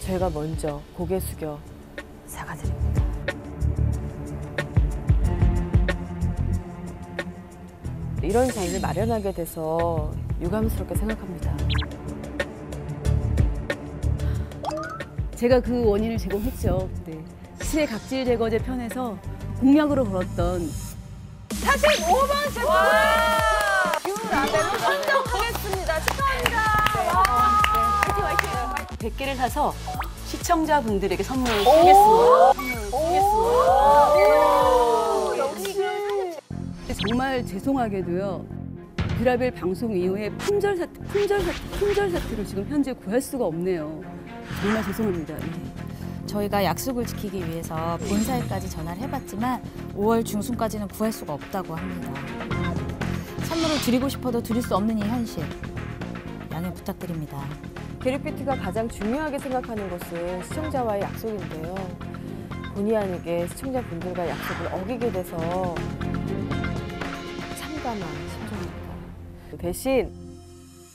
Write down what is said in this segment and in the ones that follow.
저희가 먼저 고개 숙여 사과드립니다. 이런 자리를 마련하게 돼서 유감스럽게 생각합니다. 제가 그 원인을 제공했죠. 네. 시내 각질 제거제 편에서 공약으로 걸었던 45번 제품! 귤라벨로 선정하겠습니다. 축하합니다. 와. 화이팅, 화이팅. 100개를 사서 시청자분들에게 선물을 쏘겠습니다. 정말 죄송하게도요. 뷰라벨 방송 이후에 품절 사태, 품절 사태, 품절 사태를 지금 현재 구할 수가 없네요. 정말 죄송합니다. 네. 저희가 약속을 지키기 위해서 본사에까지 전화를 해봤지만 5월 중순까지는 구할 수가 없다고 합니다. 선물을 드리고 싶어도 드릴 수 없는 이 현실. 양해 부탁드립니다. 게리피티가 가장 중요하게 생각하는 것은 시청자와의 약속인데요. 본의 아니게 시청자분들과 약속을 어기게 돼서 참담한 심정입니다. 대신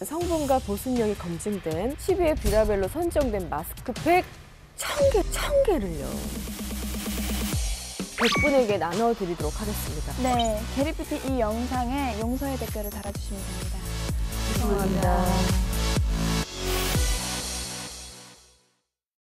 성분과 보습력이 검증된 12회 뷰라벨로 선정된 마스크팩 1000개, 1000개를요. 100분에게 나눠드리도록 하겠습니다. 네, 게리피티 이 영상에 용서의 댓글을 달아주시면 됩니다. 감사합니다.